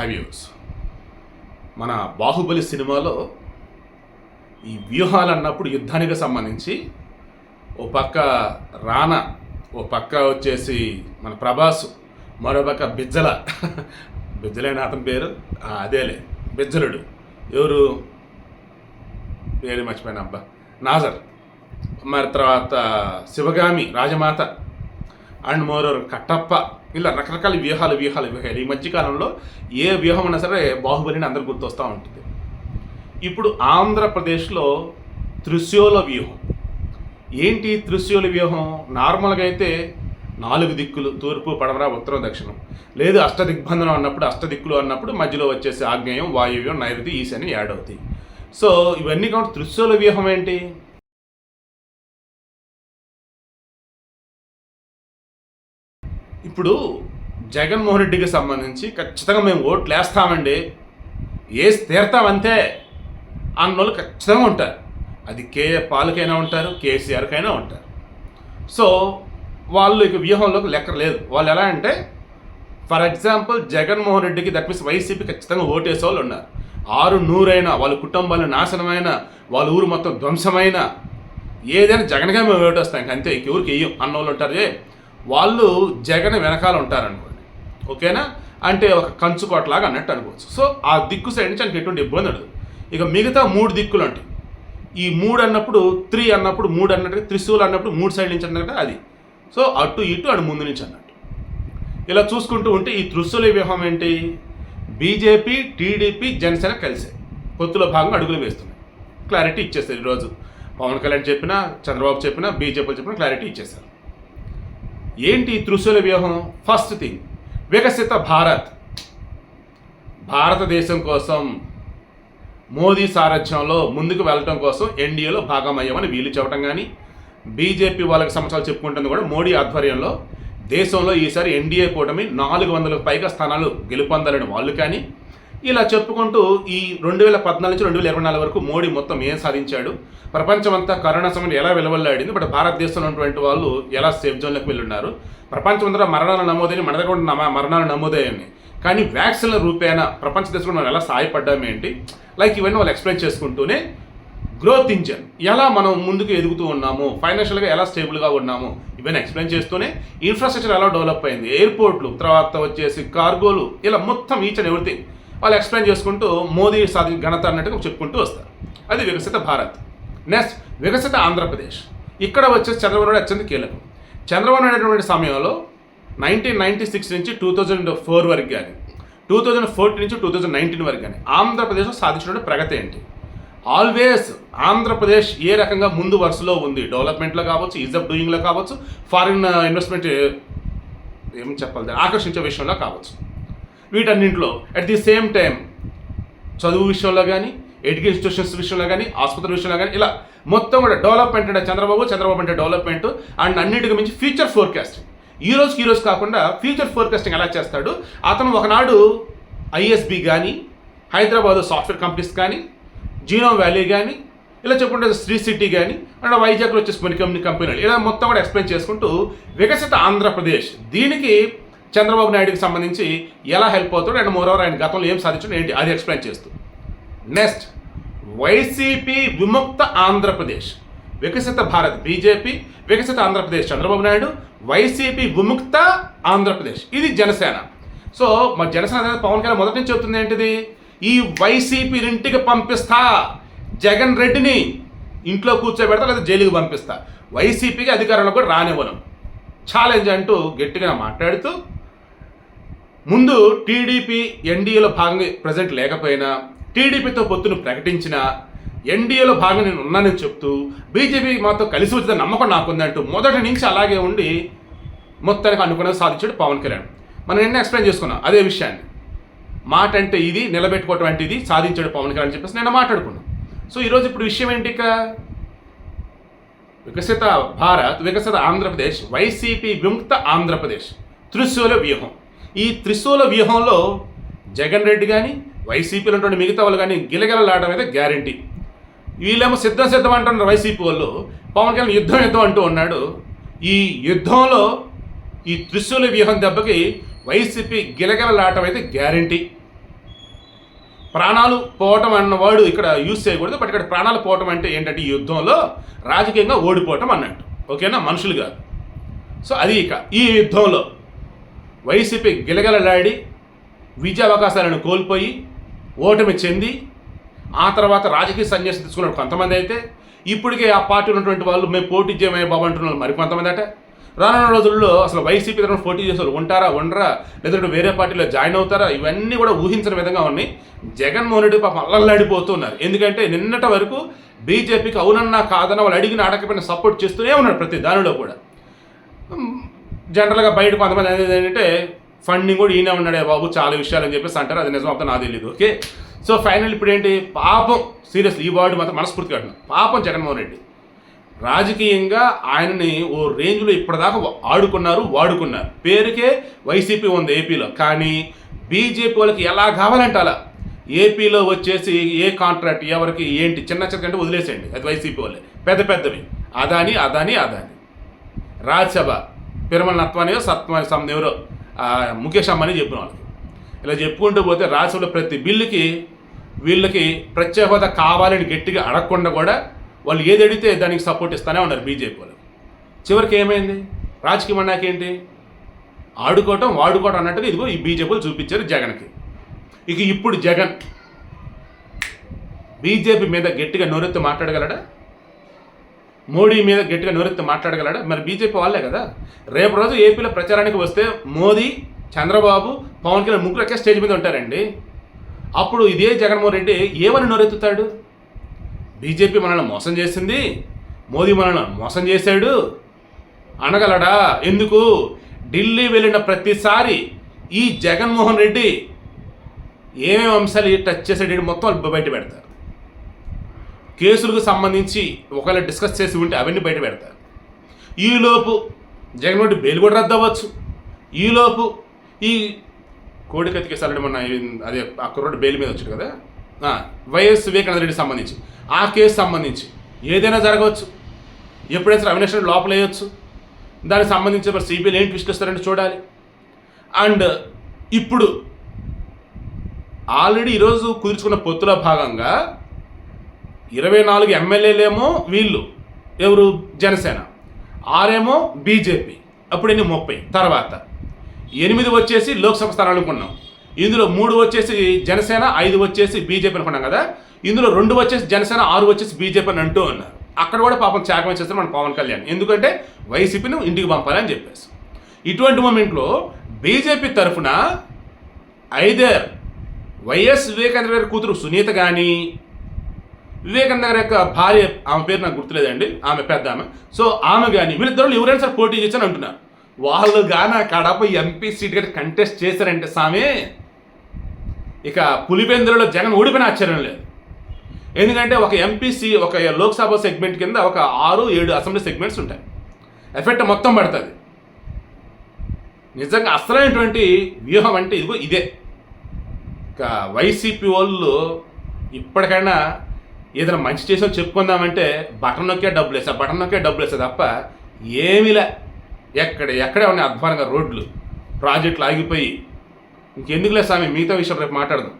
హైవ్యూస్ మన బాహుబలి సినిమాలో ఈ వ్యూహాలు అన్నప్పుడు యుద్ధానికి సంబంధించి ఓ పక్క రానా ఓ పక్క వచ్చేసి మన ప్రభాస్ మరో పక్క బిజ్జల. బిజ్జలైన అతని పేరు? అదేలే. బిజ్జలుడు. ఎవరు? పేరు మర్చిపోయిన అబ్బా. నాజర్. మరి తర్వాత శివగామి రాజమాత. And more Kattappa. ఇలా రకరకాల వ్యూహాలు వ్యూహాలు వ్యూహాలు. ఈ మధ్యకాలంలో ఏ వ్యూహం అయినా సరే బాహుబలిని అందరు గుర్తొస్తూ ఉంటుంది. ఇప్పుడు ఆంధ్రప్రదేశ్లో త్రిశూల వ్యూహం. ఏంటి త్రిశూల వ్యూహం? నార్మల్గా అయితే నాలుగు దిక్కులు తూర్పు పడమర ఉత్తరం దక్షిణం. లేదు అష్టదిగ్బంధనం అన్నప్పుడు అష్టదిక్కులు అన్నప్పుడు మధ్యలో వచ్చేసి ఆగ్నేయం వాయువ్యం నైరుతి ఈశాన్యం యాడ్ అవుతాయి సో ఇవన్నీ కాబట్టి త్రిశూల వ్యూహం ఏంటి? ఇప్పుడు జగన్మోహన్ రెడ్డికి సంబంధించి ఖచ్చితంగా మేము ఓట్లు వేస్తామండి వేసి తీరుతామంతే అన్న వాళ్ళు ఖచ్చితంగా ఉంటారు. అది కే పాలకైనా ఉంటారు కేసీఆర్కైనా ఉంటారు. సో వాళ్ళు ఇక వ్యూహంలోకి లెక్క లేదు. వాళ్ళు ఎలా అంటే ఫర్ ఎగ్జాంపుల్ జగన్మోహన్ రెడ్డికి దట్ మీన్స్ వైసీపీ ఖచ్చితంగా ఓటేసే వాళ్ళు ఉన్నారు. ఆరు నూరైనా వాళ్ళ కుటుంబాలు నాశనమైన వాళ్ళ ఊరు మొత్తం ధ్వంసమైన ఏదైనా జగన్గా మేము ఓటేస్తాం. అంతే ఇంక ఎవరికి వెయ్యం అన్న వాళ్ళు ఉంటారు వాళ్ళు జగన్ వెనకాల ఉంటారనుకోండి. ఓకేనా? అంటే ఒక కంచుకోటలాగా అన్నట్టు అనుకోవచ్చు. సో ఆ దిక్కు సైడ్ నుంచి ఆయనకి ఎటువంటి ఇబ్బంది ఉండదు. ఇక మిగతా మూడు దిక్కులు ఉంటాయి ఈ మూడు అన్నప్పుడు త్రీ అన్నప్పుడు మూడు అన్నట్టు త్రిశూలు అన్నప్పుడు మూడు సైడ్ నుంచి అన్నట్టు అది. సో అటు ఇటు అటు ముందు నుంచి అన్నట్టు. ఇలా చూసుకుంటూ ఉంటే ఈ త్రిశూల వ్యూహం ఏంటి? బీజేపీ టీడీపీ జనసేన కలిసే. పొత్తులో భాగంగా అడుగులు వేస్తున్నాయి. క్లారిటీ ఇచ్చేస్తారు ఈరోజు. పవన్ కళ్యాణ్ చెప్పినా చంద్రబాబు చెప్పినా బీజేపీ చెప్పినా క్లారిటీ ఇచ్చేస్తారు ఏంటి త్రిశూల వ్యూహం? ఫస్ట్ థింగ్ వికసిత భారత్. భారతదేశం కోసం మోదీ సారథ్యంలో ముందుకు వెళ్ళటం కోసం ఎన్డీఏలో భాగమయ్యామని వీలు చెప్పడం కానీ బీజేపీ వాళ్ళకి సంవత్సరాలు చెప్పుకుంటుంది కూడా మోడీ ఆధ్వర్యంలో దేశంలో ఈసారి ఎన్డీఏ కూటమి నాలుగు వందలకు పైగా స్థానాలు గెలుపొందాలని వాళ్ళు కానీ ఇలా చెప్పుకుంటూ ఈ రెండు వేల పద్నాలుగు నుంచి రెండు వేల ఇరవై నాలుగు వరకు మోడీ మొత్తం ఏం సాధించాడు? ప్రపంచమంతా కరోనా సమయంలో ఎలా వెలువల్లాడింది? బట్ భారతదేశంలో ఉన్నటువంటి వాళ్ళు ఎలా సేఫ్ జోన్లోకి వెళ్ళున్నారు? ప్రపంచమంతా మరణాలు నమోదైన మన దగ్గర కూడా మరణాలు నమోదయ్యాయి కానీ వ్యాక్సిన్ల రూపేణ ప్రపంచ దేశంలో మనం ఎలా సహాయపడ్డామేంటి ఏంటి? లైక్ ఇవన్నీ వాళ్ళు ఎక్స్ప్లెయిన్ చేసుకుంటూనే గ్రోత్ ఇంజన్ ఎలా మనం ముందుకు ఎదుగుతూ ఉన్నాము? ఫైనాన్షియల్గా ఎలా స్టేబుల్గా ఉన్నాము? ఇవన్నీ ఎక్స్ప్లెయిన్ చేస్తూనే ఇన్ఫ్రాస్ట్రక్చర్ ఎలా డెవలప్ అయింది? ఎయిర్పోర్ట్లు తర్వాత వచ్చేసి కార్గోలు ఇలా మొత్తం ఈచ్ అండ్ ఎవ్రీథింగ్ వాళ్ళు ఎక్స్ప్లెయిన్ చేసుకుంటూ మోదీ సాధి ఘనత అన్నట్టుగా చెప్పుకుంటూ వస్తారు. అది వికసిత భారత్. నెక్స్ట్ వికసిత ఆంధ్రప్రదేశ్. ఇక్కడ వచ్చేసి చంద్రబాబు నాయుడు అత్యంత కీలకం. చంద్రబాబు నాయుడు అనేటువంటి సమయంలో నైన్టీన్ నైన్టీ సిక్స్ నుంచి టూ థౌజండ్ ఫోర్ వరకు కానీ టూ థౌజండ్ ఫోర్టీన్ నుంచి టూ థౌజండ్ నైన్టీన్ వరకు కానీ ఆంధ్రప్రదేశ్లో సాధించిన ప్రగతి ఏంటి? ఆల్వేస్ ఆంధ్రప్రదేశ్ ఏ రకంగా ముందు వరుసలో ఉంది? డెవలప్మెంట్లో కావచ్చు ఈజ్ ఆఫ్ డూయింగ్లో కావచ్చు ఫారిన్ ఇన్వెస్ట్మెంట్ ఏం చెప్పాలి ఆకర్షించే విషయంలో కావచ్చు. వీటన్నింటిలో అట్ ది సేమ్ టైం చదువు విషయంలో కానీ ఎడ్యుకేషన్ ఇన్స్టిట్యూషన్స్ విషయంలో కానీ ఆసుపత్రి విషయంలో కానీ ఇలా మొత్తం కూడా డెవలప్మెంట్ అంటే చంద్రబాబు చంద్రబాబు అంటే డెవలప్మెంట్ అండ్ అన్నింటికి మించి ఫ్యూచర్ ఫోర్కాస్టింగ్ ఈ రోజుకి ఈ రోజు కాకుండా ఫ్యూచర్ ఫోర్కాస్టింగ్ ఎలా చేస్తాడు? అతను ఒకనాడు ఐఎస్బి కానీ హైదరాబాద్ సాఫ్ట్వేర్ కంపెనీస్ కానీ జీనో వ్యాలీ కానీ ఇలా చెప్పుకుంటే శ్రీ సిటీ కానీ అండ్ వైజాగ్లో వచ్చేసి కొన్ని కంపెనీ కంపెనీలు ఇలా మొత్తం కూడా ఎక్స్ప్లెయిన్ చేసుకుంటూ వికసిత ఆంధ్రప్రదేశ్. దీనికి చంద్రబాబు నాయుడుకి సంబంధించి ఎలా హెల్ప్ అవుతాడు అండ్ మోరవర్ ఆయన గతంలో ఏం సాధించాడు ఏంటి అది ఎక్స్ప్లెయిన్ చేస్తూ. నెక్స్ట్ వైసీపీ విముక్త ఆంధ్రప్రదేశ్. వికసిత భారత్ బీజేపీ వికసిత ఆంధ్రప్రదేశ్ చంద్రబాబు నాయుడు వైసీపీ విముక్త ఆంధ్రప్రదేశ్. ఇది జనసేన. సో మా జనసేన పవన్ కళ్యాణ్ మొదటి నుంచి చెబుతుంది ఏంటిది? ఈ వైసీపీ ఇంటికి పంపిస్తా. జగన్ రెడ్డిని ఇంట్లో కూర్చోబెడతా లేదా జైలుకి పంపిస్తా. వైసీపీకి అధికారంలో కూడా రానివ్వను. ఛాలెంజ్ అంటూ గట్టిగా మాట్లాడుతూ ముందు టీడీపీ ఎన్డీఏలో భాగంగా ప్రజెంట్ లేకపోయినా టీడీపీతో పొత్తును ప్రకటించిన ఎన్డీఏలో భాగంగా నేను ఉన్నానని చెప్తూ బీజేపీ మాతో కలిసి వచ్చిన నమ్మకం నాకుందంటూ మొదటి నుంచి అలాగే ఉండి మొత్తానికి అనుకున్నది సాధించాడు పవన్ కళ్యాణ్. మనం నిన్న ఎక్స్ప్లెయిన్ చేసుకున్నాం అదే విషయాన్ని. మాట అంటే ఇది నిలబెట్టుకోవటం అంటే ఇది సాధించాడు పవన్ కళ్యాణ్ అని చెప్పేసి నేను మాట్లాడుకున్నాను సో ఈరోజు ఇప్పుడు విషయం ఏంటి ఇక? వికసిత భారత్ వికసిత ఆంధ్రప్రదేశ్ వైసీపీ విముక్త ఆంధ్రప్రదేశ్ త్రిశూల వ్యూహం. ఈ త్రిశూల వ్యూహంలో జగన్ రెడ్డి కానీ వైసీపీలో ఉన్నటువంటి మిగతా వాళ్ళు కానీ గిలగిలలాడడం అయితే గ్యారంటీ. వీళ్ళేమో సిద్ధం సిద్ధం అంటున్నారు వైసీపీ వాళ్ళు. పవన్ కళ్యాణ్ యుద్ధం యుద్ధం అంటూ ఉన్నాడు. ఈ యుద్ధంలో ఈ త్రిశూల వ్యూహం దెబ్బకి వైసీపీ గిలగిలలాడటం అయితే గ్యారంటీ. ప్రాణాలు పోవటం అన్నవాడు ఇక్కడ యూజ్ చేయకూడదు బట్ ఇక్కడ ప్రాణాలు పోవటం అంటే ఏంటంటే ఈ యుద్ధంలో రాజకీయంగా ఓడిపోవటం అన్నట్టు. ఓకేనా? మనుషులు కాదు. సో అది ఇక ఈ యుద్ధంలో. వైసీపీ గిలగలలాడి విజయ అవకాశాలను కోల్పోయి ఓటమి చెంది ఆ తర్వాత రాజకీయ సన్యాసం తీసుకున్న కొంతమంది అయితే ఇప్పటికే ఆ పార్టీ ఉన్నటువంటి వాళ్ళు మేము పోటీ చేయమని బాబు అంటున్నారు మరి కొంతమంది అట. రానున్న రోజుల్లో అసలు వైసీపీ తరఫున పోటీ చేసే వాళ్ళు ఉంటారా ఉండరా లేదంటే వేరే పార్టీలో జాయిన్ అవుతారా ఇవన్నీ కూడా ఊహించిన విధంగా ఉన్నాయి. జగన్మోహన్ రెడ్డి పాపం అల్లల్లాడిపోతున్నారు. ఎందుకంటే నిన్నటి వరకు బీజేపీకి అవునన్నా కాదన్న వాళ్ళు అడిగిన ఆడకపోయిన సపోర్ట్ చేస్తూనే ఉన్నారు ప్రతి దానిలో కూడా. జనరల్గా బయట కొంతమంది అనేది ఏంటంటే ఫండింగ్ కూడా ఈయన ఉన్నాడే బాబు చాలా విషయాలు అని చెప్పేసి అంటారు. అది నిజం అంతా నాకు తెలియదు ఓకే? సో ఫైనల్ ఇప్పుడు ఏంటి? పాపం సీరియస్లీ ఈ వార్డు మాత్రం మనస్ఫూర్తిగా అంటున్నాను పాపం జగన్మోహన్ రెడ్డి. రాజకీయంగా ఆయనని ఓ రేంజ్లో ఇప్పటిదాకా ఆడుకున్నారు వాడుకున్నారు. పేరుకే వైసీపీ ఉంది ఏపీలో. కానీ బీజేపీ వాళ్ళకి ఎలా కావాలంటే అలా ఏపీలో వచ్చేసి ఏ కాంట్రాక్ట్ ఎవరికి ఏంటి? చిన్న చిన్న అంటే వదిలేసేయండి. అది వైసీపీ వాళ్ళే. పెద్ద పెద్దవి. అదాని అదాని అదాని. రాజ్యసభ. పిరమల నత్వానియో సత్వాని సమ్దేవరో ఎవరో ముఖేష్ అమ్మని చెప్పిన వాళ్ళకి. ఇలా చెప్పుకుంటూ పోతే రాష్ట్రంలో ప్రతి బిల్లుకి వీళ్ళకి ప్రత్యేక హోదా కావాలని గట్టిగా అడగకుండా కూడా వాళ్ళు ఏది అడిగితే దానికి సపోర్ట్ ఇస్తానే ఉన్నారు బీజేపీ వాళ్ళు. చివరికి ఏమైంది? రాజకీయం అన్నాకేంటి ఆడుకోవటం వాడుకోవటం అన్నట్టుగా ఇదిగో ఈ బీజేపీలు చూపించారు జగన్కి. ఇక ఇప్పుడు జగన్ బీజేపీ మీద గట్టిగా నోరెత్తి మాట్లాడగలడా? మోడీ మీద గట్టిగా నోరెత్తి మాట్లాడగలడా? మరి బీజేపీ వాళ్ళే కదా. రేపు రోజు ఏపీలో ప్రచారానికి వస్తే మోదీ చంద్రబాబు పవన్ కళ్యాణ్ ముగ్గురు స్టేజ్ మీద ఉంటారండి. అప్పుడు ఇదే జగన్మోహన్ రెడ్డి ఏమని నోరెత్తుతాడు? బీజేపీ మనల్ని మోసం చేసింది. మోదీ మనల్ని మోసం చేశాడు. అనగలడా? ఎందుకు? ఢిల్లీ వెళ్ళిన ప్రతిసారి ఈ జగన్మోహన్ రెడ్డి ఏమేమి అంశాలు టచ్ చేసాడు మొత్తం బయట పెడతారు. కేసులకు సంబంధించి ఒకవేళ డిస్కస్ చేసి ఉంటే అవన్నీ బయట పెడతారు ఈలోపు జగన్మోహన్ రెడ్డి బెయిల్ కూడా రద్దు అవ్వచ్చు. ఈలోపు ఈ కోడికత్తి కేసు ఆల్రెడీ మొన్న అదే ఆ కుర్రోడు బెయిల్ మీద వచ్చాడు కదా? వైఎస్ వివేకానంద రెడ్డి సంబంధించి. ఆ కేసు సంబంధించి ఏదైనా జరగవచ్చు. ఎప్పుడైతే అవినాష్ రెడ్డి లోపల వేయచ్చు. దానికి సంబంధించి మరి సిబిఐలు ఏంటి విశ్లేస్తారంటే చూడాలి. అండ్ ఇప్పుడు ఆల్రెడీ ఈరోజు కుదుర్చుకున్న పొత్తులో భాగంగా ఇరవై నాలుగు ఎమ్మెల్యేలేమో వీళ్ళు. ఎవరు? జనసేన. ఆరేమో బీజేపీ. అప్పుడు ఎన్ని? ముప్పై. తర్వాత ఎనిమిది వచ్చేసి లోక్సభ స్థానాలు అనుకున్నాం. ఇందులో మూడు వచ్చేసి జనసేన ఐదు వచ్చేసి బీజేపీ అనుకున్నాం కదా. ఇందులో రెండు వచ్చేసి జనసేన ఆరు వచ్చేసి బీజేపీ అని అంటూ ఉన్నారు. అక్కడ కూడా పాపం త్యాగం చేస్తారు మన పవన్ కళ్యాణ్. ఎందుకంటే వైసీపీని ఇంటికి పంపాలని చెప్పేసి. ఇటువంటి మూమెంట్లో బీజేపీ తరఫున ఐదర్ వైఎస్ వివేకాంద్ర గారి కూతురు సునీత కానీ వివేకానంద గారి యొక్క భార్య ఆమె పేరు నాకు గుర్తులేదండి. ఆమె పెద్ద ఆమె సో ఆమె కానీ వీళ్ళిద్దరు ఎవరైనా సరే పోటీ చేశాను అంటున్నారు. వాళ్ళు గాన కడప ఎంపీ సీట్ గారి కంటెస్ట్ చేశారంటే సామే ఇక పులిపేంద్రలో జగన్ ఓడిపోయిన ఆశ్చర్యం లేదు. ఎందుకంటే ఒక ఎంపీసీ ఒక లోక్సభ సెగ్మెంట్ కింద ఒక ఆరు ఏడు అసెంబ్లీ సెగ్మెంట్స్ ఉంటాయి. ఎఫెక్ట్ మొత్తం పడుతుంది. నిజంగా అసలైనటువంటి వ్యూహం అంటే ఇదిగో ఇదే. ఇక వైసీపీ వాళ్ళు ఇప్పటికైనా ఏదైనా మంచి చేసో చెప్పుకుందామంటే బటన్ నొక్కే డబ్బులు వేసా బటన్ నొక్కే డబ్బులు వేసా తప్ప ఏమీలే ఎక్కడ ఎక్కడే ఉన్నాయి అధ్వానంగా రోడ్లు ప్రాజెక్టులు ఆగిపోయి. ఇంకెందుకులే స్వామి మిగతా విషయం రేపు మాట్లాడదాం.